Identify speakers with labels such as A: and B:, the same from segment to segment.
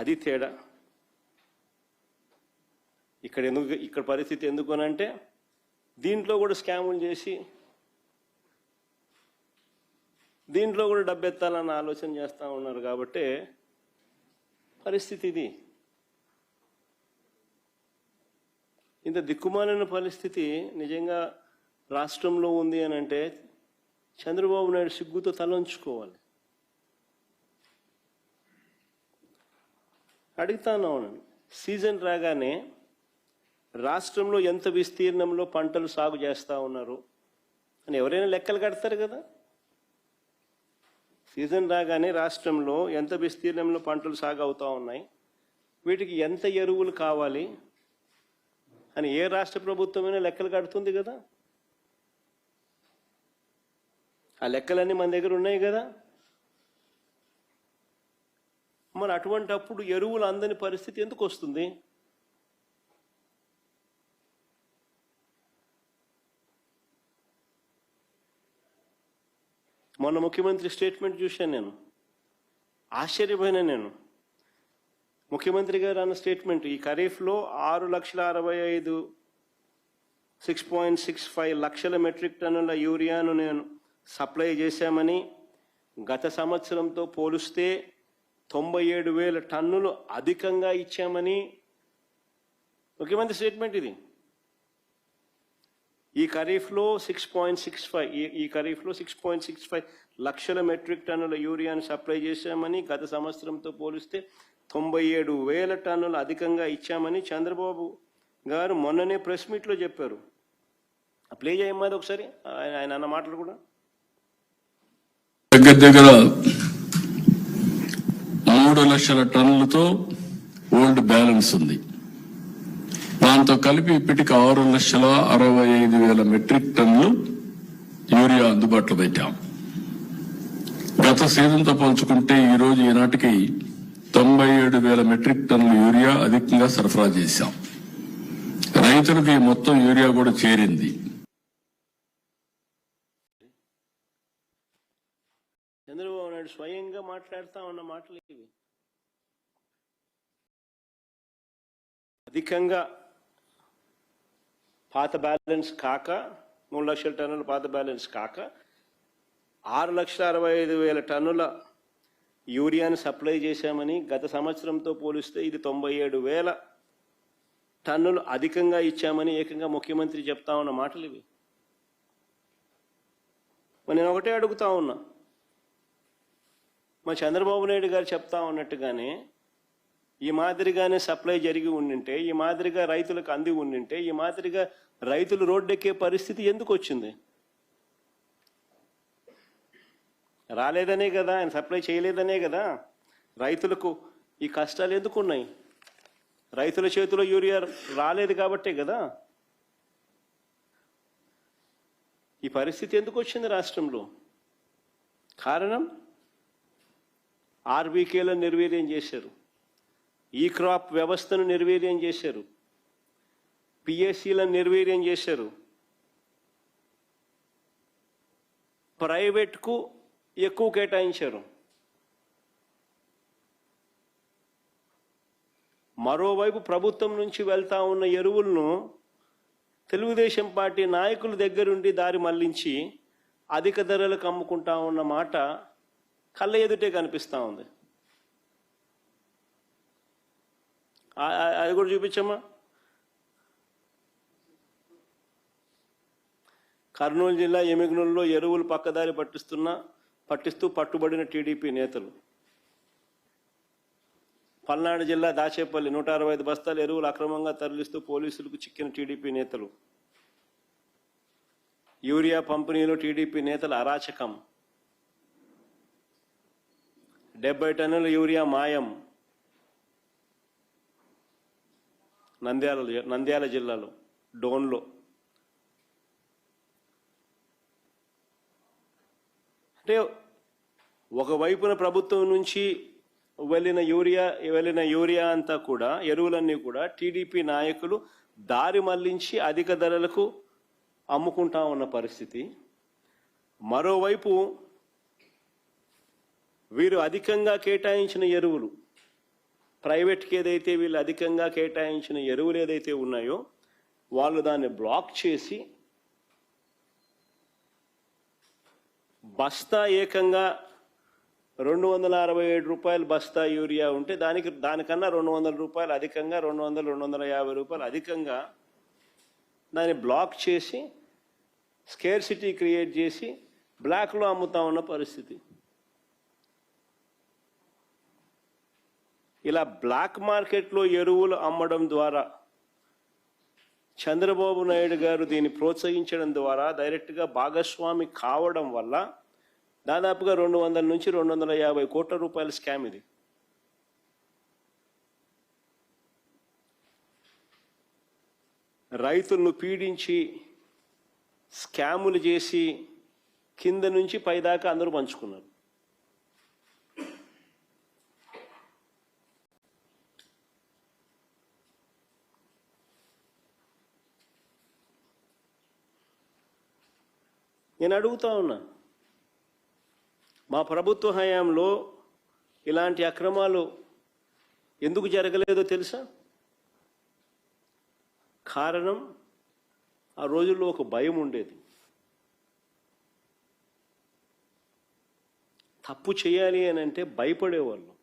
A: అది తేడా. ఇక్కడ ఎందుకు ఇక్కడ పరిస్థితి ఎందుకు అని అంటే దీంట్లో కూడా స్కాములు చేసి దీంట్లో కూడా డబ్బెత్తాలన్న ఆలోచన చేస్తూ ఉన్నారు కాబట్టి పరిస్థితి ఇది. ఇంత దిక్కుమాలిన పరిస్థితి నిజంగా రాష్ట్రంలో ఉంది అని అంటే చంద్రబాబు నాయుడు సిగ్గుతో తలంచుకోవాలి. అడుగుతాను సీజన్ రాగానే రాష్ట్రంలో ఎంత విస్తీర్ణంలో పంటలు సాగు చేస్తూ ఉన్నారు అని ఎవరైనా లెక్కలు కడతారు కదా? సీజన్ రాగానే రాష్ట్రంలో ఎంత విస్తీర్ణంలో పంటలు సాగు అవుతూ ఉన్నాయి వీటికి ఎంత ఎరువులు కావాలి అని ఏ రాష్ట్ర ప్రభుత్వమైనా లెక్కలు కడుతుంది కదా? ఆ లెక్కలన్నీ మన దగ్గర ఉన్నాయి కదా? మరి అటువంటి అప్పుడు ఎరువులు అందని పరిస్థితి ఎందుకు వస్తుంది? మొన్న ముఖ్యమంత్రి స్టేట్మెంట్ చూశాను నేను. ఆశ్చర్యపోయినా నేను. ముఖ్యమంత్రి గారు అన్న స్టేట్మెంట్ ఈ ఖరీఫ్లో ఆరు లక్షల అరవై ఐదు సిక్స్ పాయింట్ సిక్స్ ఫైవ్ లక్షల మెట్రిక్ టన్నుల యూరియాను నేను సప్లై చేశామని గత సంవత్సరంతో పోలిస్తే తొంభై ఏడు వేల టన్నులు అధికంగా ఇచ్చామని ముఖ్యమంత్రి స్టేట్మెంట్ ఇది. ఈ ఖరీఫ్లో సిక్స్ పాయింట్ సిక్స్ ఫైవ్ ఈ ఖరీఫ్లో సిక్స్ పాయింట్ సిక్స్ ఫైవ్ లక్షల మెట్రిక్ టన్నుల యూరియాను సప్లై చేశామని గత సంవత్సరంతో పోలిస్తే తొంభై ఏడు వేల టన్నులు అధికంగా ఇచ్చామని చంద్రబాబు గారు మొన్ననే ప్రెస్ మీట్లో చెప్పారు. ప్లే చేయమ్మది ఒకసారి ఆయన ఆయన అన్న మాటలు కూడా.
B: దగ్గర దగ్గర మూడు లక్షల టన్నులతో ఓల్డ్ బ్యాలెన్స్ ఉంది. దాంతో కలిపి ఇప్పటికి ఆరు లక్షల అరవై ఐదు వేల మెట్రిక్ టన్నులు యూరియా అందుబాటులో పెట్టాం. గత సీజన్తో పోల్చుకుంటే ఈ రోజు ఈనాటికి తొంభై ఏడు వేల మెట్రిక్ టన్నుల యూరియా అధికంగా సరఫరా చేశాం. రైతులకు ఈ మొత్తం యూరియా కూడా చేరింది.
A: చంద్రబాబు నాయుడు స్వయంగా మాట్లాడుతా ఉన్న మాటలు ఇవి అధికంగా పాత బ్యాలెన్స్ కాక మూడు లక్షల టన్నుల పాత బ్యాలెన్స్ కాక ఆరు లక్షల అరవై ఐదు వేల టన్నుల యూరియాను సప్లై చేశామని గత సంవత్సరంతో పోలిస్తే ఇది తొంభై ఏడు వేల టన్నులు అధికంగా ఇచ్చామని ఏకంగా ముఖ్యమంత్రి చెప్తా ఉన్న మాటలు ఇవి. నేను ఒకటే అడుగుతా ఉన్నా. మా చంద్రబాబు నాయుడు గారు చెప్తా ఉన్నట్టుగానే ఈ మాదిరిగానే సప్లై జరిగి ఉండింటే ఈ మాదిరిగా రైతులకు అంది ఉండింటే ఈ మాదిరిగా రైతులు రోడ్డెక్కే పరిస్థితి ఎందుకు వచ్చింది? రాలేదనే కదా ఆయన సప్లై చేయలేదనే కదా? రైతులకు ఈ కష్టాలు ఎందుకు ఉన్నాయి రైతుల చేతిలో యూరియా రాలేదు కాబట్టే కదా? ఈ పరిస్థితి ఎందుకు వచ్చింది రాష్ట్రంలో? కారణం? ఆర్బీకేలను నిర్వీర్యం చేశారు. ఈ క్రాప్ వ్యవస్థను నిర్వీర్యం చేశారు. పిఎస్సీలను నిర్వీర్యం చేశారు. ప్రైవేట్కు ఎక్కువ కేటాయించారు. మరోవైపు ప్రభుత్వం నుంచి వెళ్తా ఉన్న ఎరువులను తెలుగుదేశం పార్టీ నాయకుల దగ్గరుండి దారి మళ్ళించి అధిక ధరలకు అమ్ముకుంటా ఉన్న మాట కళ్ళ ఎదుటే కనిపిస్తూ ఉంది ఆ- ఆ- అది కూడా చూపించమ్మా. కర్నూలు జిల్లా ఎమిగనూరులో ఎరువులు పక్కదారి పట్టిస్తున్న పట్టిస్తూ పట్టుబడిన టీడీపీ నేతలు. పల్నాడు జిల్లా దాచేపల్లి నూట అరవై ఐదు బస్తాలు ఎరువులు అక్రమంగా తరలిస్తూ పోలీసులకు చిక్కిన టీడీపీ నేతలు. యూరియా పంపిణీలో టీడీపీ నేతల అరాచకం. డెబ్బై టన్నుల యూరియా మాయం. నంద్యాల నంద్యాల జిల్లాలో డోన్లో. అంటే ఒకవైపున ప్రభుత్వం నుంచి వెళ్ళిన యూరియా వెళ్ళిన యూరియా అంతా కూడా ఎరువులన్నీ కూడా టీడీపీ నాయకులు దారి మళ్ళించి అధిక ధరలకు అమ్ముకుంటా ఉన్న పరిస్థితి. మరోవైపు వీరు అధికంగా కేటాయించిన ఎరువులు ప్రైవేట్కి ఏదైతే వీళ్ళు అధికంగా కేటాయించిన ఎరువులు ఏదైతే ఉన్నాయో వాళ్ళు దాన్ని బ్లాక్ చేసి బస్తా ఏకంగా రెండు వందల అరవై ఏడు రూపాయలు బస్తా యూరియా ఉంటే దానికి దానికన్నా రెండు వందల రూపాయలు అధికంగా రెండు వందలు రెండు వందల యాభై రూపాయలు అధికంగా దాన్ని బ్లాక్ చేసి స్కేర్సిటీ క్రియేట్ చేసి బ్లాక్లో అమ్ముతా ఉన్న పరిస్థితి. ఇలా బ్లాక్ మార్కెట్లో ఎరువులు అమ్మడం ద్వారా చంద్రబాబు నాయుడు గారు దీన్ని ప్రోత్సహించడం ద్వారా డైరెక్ట్గా భాగస్వామి కావడం వల్ల దాదాపుగా రెండు వందల నుంచి రెండు వందల యాభై కోట్ల రూపాయల స్కామ్ ఇది. రైతులను పీడించి స్కాములు చేసి కింద నుంచి పైదాకా అందరూ పంచుకున్నారు. నేను అడుగుతా ఉన్నా. మా ప్రభుత్వ హయాంలో ఇలాంటి అక్రమాలు ఎందుకు జరగలేదో తెలుసా? కారణం ఆ రోజుల్లో ఒక భయం ఉండేది. తప్పు చేయాలి అని అంటే భయపడేవాళ్ళు.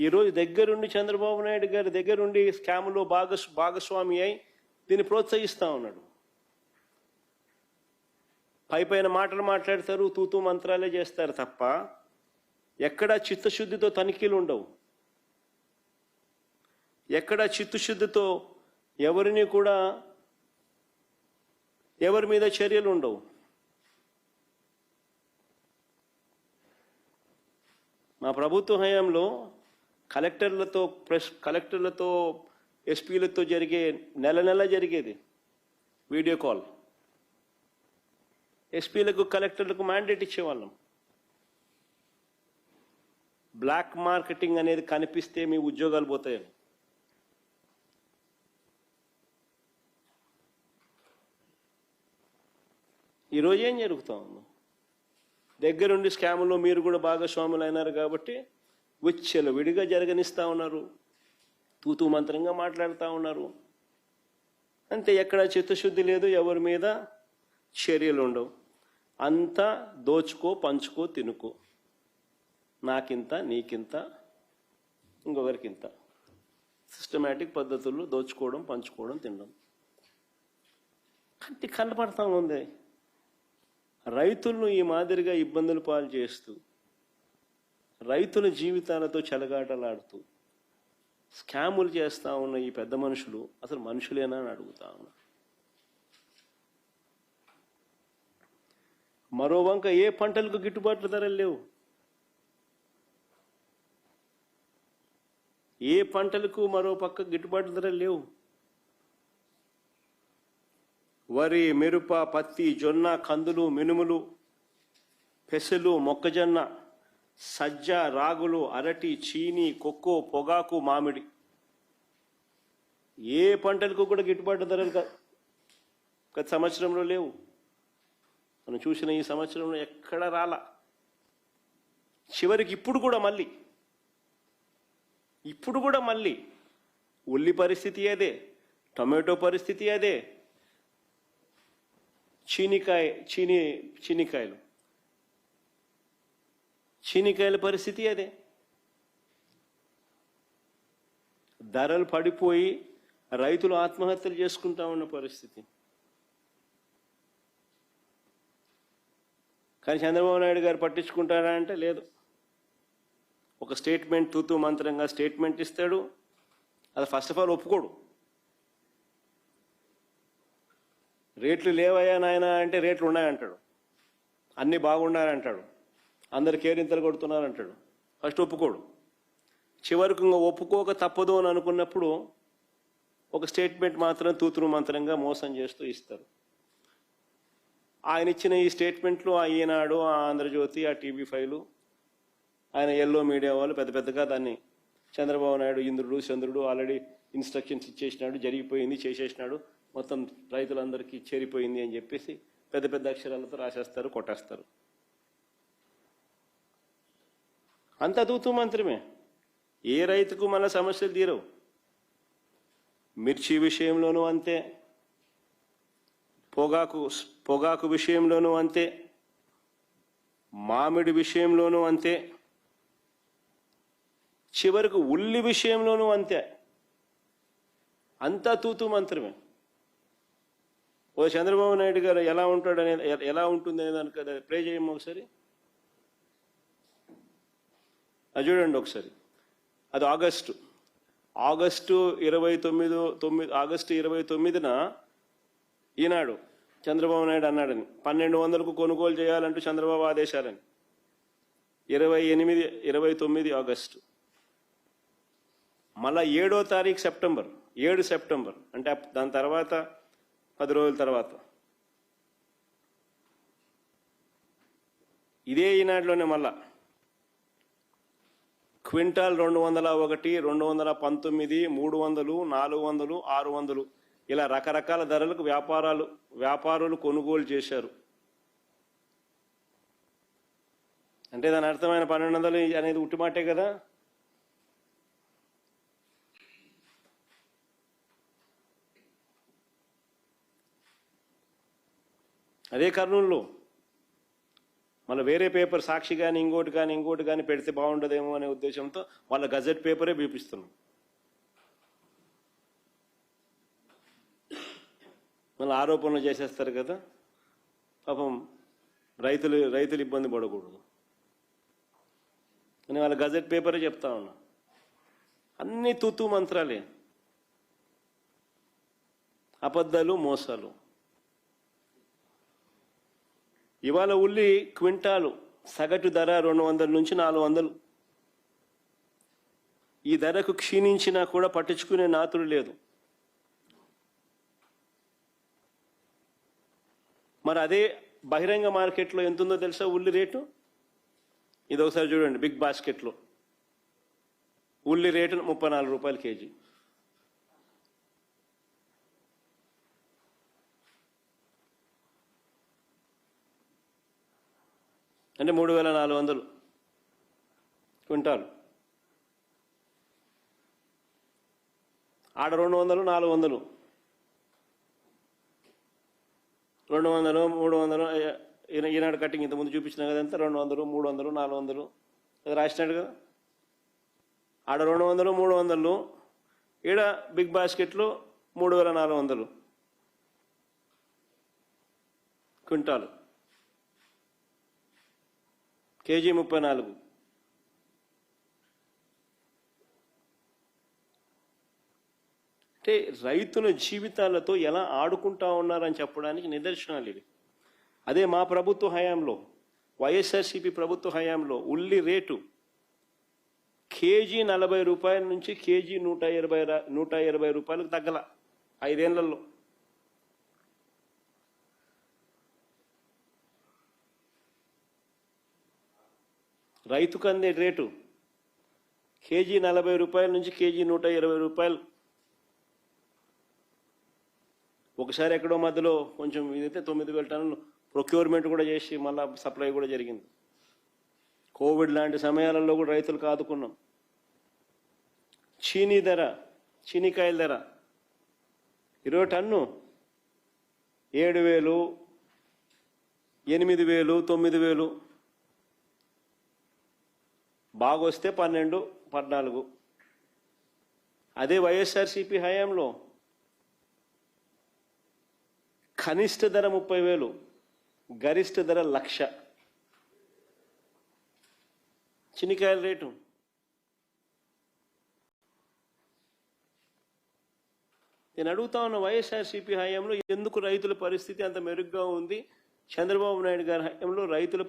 A: ఈరోజు దగ్గరుండి చంద్రబాబు నాయుడు గారి దగ్గరుండి స్కామ్లో భాగస్ భాగస్వామి అయి దీన్ని ప్రోత్సహిస్తా ఉన్నాడు. పై పైన మాటలు మాట్లాడతారు తూతూ మంత్రాలే చేస్తారు తప్ప ఎక్కడా చిత్తశుద్ధితో తనిఖీలు ఉండవు. ఎక్కడ చిత్తశుద్ధితో ఎవరిని కూడా ఎవరి మీద చర్యలు ఉండవు. మా ప్రభుత్వ హయాంలో కలెక్టర్లతో ప్రెస్ కలెక్టర్లతో ఎస్పీలతో జరిగే నెల నెల జరిగేది వీడియో కాల్. ఎస్పీలకు కలెక్టర్లకు మ్యాండేట్ ఇచ్చేవాళ్ళం. బ్లాక్ మార్కెటింగ్ అనేది కనిపిస్తే మీ ఉద్యోగాలు పోతాయని ఈరోజు ఏం జరుగుతా ఉంది? దగ్గరుండి స్కాములో మీరు కూడా భాగస్వాములు అయినారు కాబట్టి విచ్చలు విడిగా జరగనిస్తూ ఉన్నారు. తూతూ మంత్రంగా మాట్లాడుతూ ఉన్నారు. అంతే ఎక్కడ చిత్తశుద్ధి లేదు ఎవరి మీద చర్యలు ఉండవు. అంతా దోచుకో పంచుకో తినుకో. నాకింత నీకింత ఇంకొకరికింత. సిస్టమేటిక్ పద్ధతుల్లో దోచుకోవడం పంచుకోవడం తినడం. కంటి కనపడతా ఉంది. రైతులను ఈ మాదిరిగా ఇబ్బందులు పాలు చేస్తూ రైతుల జీవితాలతో చెలగాటలాడుతూ స్కాములు చేస్తూ ఉన్న ఈ పెద్ద మనుషులు అసలు మనుషులేనా అని అడుగుతా ఉన్నా. మరో వంక ఏ పంటలకు గిట్టుబాట్లు ధరలు లేవు. ఏ పంటలకు మరో పక్క గిట్టుబాటు ధరలు లేవు. వరి మిరప పత్తి జొన్న కందులు మినుములు పెసలు మొక్కజొన్న సజ్జ రాగులు అరటి చీని కొక్కో పొగాకు మామిడి. ఏ పంటలకు కూడా గిట్టుబాటు ధరలు గత సంవత్సరంలో లేవు. మనం చూసిన ఈ సంవత్సరంలో ఎక్కడ రాలా. చివరికి ఇప్పుడు కూడా మళ్ళీ. ఇప్పుడు కూడా మళ్ళీ. ఉల్లి పరిస్థితి అదే. టొమాటో పరిస్థితి అదే. చీనికాయ చీని చీనికాయలు. చీనికాయల పరిస్థితి అదే. ధరలు పడిపోయి రైతులు ఆత్మహత్యలు చేసుకుంటా ఉన్న పరిస్థితి. కానీ చంద్రబాబు నాయుడు గారు పట్టించుకుంటారా అంటే లేదు. ఒక స్టేట్మెంట్ తూతూ మంత్రంగా స్టేట్మెంట్ ఇస్తాడు. అది ఫస్ట్ ఆఫ్ ఆల్ ఒప్పుకోడు. రేట్లు లేవయ్యా నాయన అంటే రేట్లు ఉన్నాయంటాడు. అన్నీ బాగున్నాయంటాడు. అందరు కేరింతలు కొడుతున్నారంటాడు. ఫస్ట్ ఒప్పుకోడు. చివరికి ఇంకా ఒప్పుకోక తప్పదు అని అనుకున్నప్పుడు ఒక స్టేట్మెంట్ మాత్రం తూతురు మంత్రంగా మోసం చేస్తూ ఇస్తారు. ఆయన ఇచ్చిన ఈ స్టేట్మెంట్లు ఆ ఈనాడు ఆ ఆంధ్రజ్యోతి ఆ టీవీ ఫైలు ఆయన ఎల్లో మీడియా వాళ్ళు పెద్ద పెద్దగా దాన్ని చంద్రబాబు నాయుడు ఇంద్రుడు చంద్రుడు ఆల్రెడీ ఇన్స్ట్రక్షన్స్ ఇచ్చేసినాడు జరిగిపోయింది చేసేసినాడు. మొత్తం రైతులందరికీ చేరిపోయింది అని చెప్పేసి పెద్ద పెద్ద అక్షరాలతో రాసేస్తారు కొట్టేస్తారు. అంత తూతూ మంత్రమే. ఏ రైతుకు మన సమస్యలు తీరవు. మిర్చి విషయంలోనూ అంతే. పొగాకు పొగాకు విషయంలోనూ అంతే. మామిడి విషయంలోనూ అంతే. చివరకు ఉల్లి విషయంలోనూ అంతే. అంతా తూతూ మంత్రమే. ఓ చంద్రబాబు నాయుడు గారు ఎలా ఉంటాడు ఎలా ఉంటుంది అనే దానికి ప్లే చేయము ఒకసారి. అది చూడండి ఒకసారి. అది ఆగస్టు. ఆగస్టు ఇరవై తొమ్మిది తొమ్మిది ఆగస్టు ఇరవై తొమ్మిదిన ఈనాడు చంద్రబాబు నాయుడు అన్నాడని పన్నెండు వందలకు కొనుగోలు చేయాలంటూ చంద్రబాబు ఆదేశాలని. ఇరవై ఎనిమిది ఇరవై తొమ్మిది ఆగస్టు. మళ్ళా ఏడో తారీఖు సెప్టెంబర్ ఏడు సెప్టెంబర్ అంటే దాని తర్వాత పది రోజుల తర్వాత. ఇదే ఈనాడులోనే మళ్ళా. క్వింటాల్ రెండు వందల ఒకటి రెండు వందల పంతొమ్మిది మూడు వందలు నాలుగు వందలు ఆరు వందలు. ఇలా రకరకాల ధరలకు వ్యాపారాలు వ్యాపారులు కొనుగోలు చేశారు. అంటే దాని అర్థమైన పన్నెండు వందలు అనేది ఉట్టిమాటే కదా? అదే కర్నూలులో. మళ్ళీ వేరే పేపర్ సాక్షి కానీ ఇంకోటి కానీ ఇంకోటి కానీ పెడితే బాగుండదేమో అనే ఉద్దేశంతో వాళ్ళ గజెట్ పేపరే బీపిస్తున్నాం. మళ్ళీ ఆరోపణలు చేసేస్తారు కదా పాపం రైతులు రైతులు ఇబ్బంది పడకూడదు. అని వాళ్ళ గజెట్ పేపరే చెప్తా ఉన్నా. అన్ని తూతూ మంత్రాలే. అబద్ధాలు మోసాలు. ఇవాళ ఉల్లి క్వింటాలు సగటు ధర రెండు వందల నుంచి నాలుగు వందలు. ఈ ధరకు క్షీణించినా కూడా పట్టించుకునే నాతుడు లేదు. మరి అదే బహిరంగ మార్కెట్లో ఎంత ఉందో తెలుసా ఉల్లి రేటు? ఇది ఒకసారి చూడండి బిగ్ బాస్కెట్లో. ఉల్లి రేటు ముప్పై నాలుగు రూపాయలు కేజీ. అంటే మూడు వేల నాలుగు వందలు క్వింటాలు. ఆడ రెండు వందలు నాలుగు వందలు. రెండు వందలు మూడు వందలు ఈనాడు కట్టింగ్ ఇంతకుముందు చూపించిన కదంతా రెండు వందలు మూడు వందలు నాలుగు వందలు. అది రాసినాడు కదా? ఆడ రెండు వందలు మూడు వందలు. ఈడ బిగ్ బాస్కెట్లు మూడు వేల నాలుగు వందలు క్వింటాలు. కేజీ ముప్పై నాలుగు. అంటే రైతుల జీవితాలతో ఎలా ఆడుకుంటా ఉన్నారని చెప్పడానికి నిదర్శనాలు ఇవి. అదే మా ప్రభుత్వ హయాంలో వైఎస్ఆర్సీపీ ప్రభుత్వ హయాంలో ఉల్లి రేటు కేజీ నలభై రూపాయల నుంచి కేజీ నూట ఇరవై నూట ఇరవై రూపాయలకు తగ్గల ఐదేళ్ళలో. రైతుకు అందే రేటు. కేజీ నలభై రూపాయల నుంచి కేజీ నూట ఇరవై రూపాయలు. ఒకసారి ఎక్కడో మధ్యలో కొంచెం ఇదైతే తొమ్మిది వేల టన్నులు ప్రొక్యూర్మెంట్ కూడా చేసి మళ్ళా సప్లై కూడా జరిగింది. కోవిడ్ లాంటి సమయాలలో కూడా రైతులకు ఆదుకున్నాం. చీనీ ధర చీనీకాయల ధర. ఇరవై టన్ను ఏడు వేలు ఎనిమిది వేలు తొమ్మిది వేలు. బాగొస్తే పన్నెండు పద్నాలుగు. అదే వైఎస్ఆర్సీపీ హయాంలో. కనిష్ట ధర ముప్పై వేలు గరిష్ట ధర లక్ష. చినికాయల రేటు. నేను అడుగుతా ఉన్న వైఎస్ఆర్సీపీ హయాంలో ఎందుకు రైతుల పరిస్థితి అంత మెరుగ్గా ఉంది? చంద్రబాబు నాయుడు గారి హయాంలో రైతుల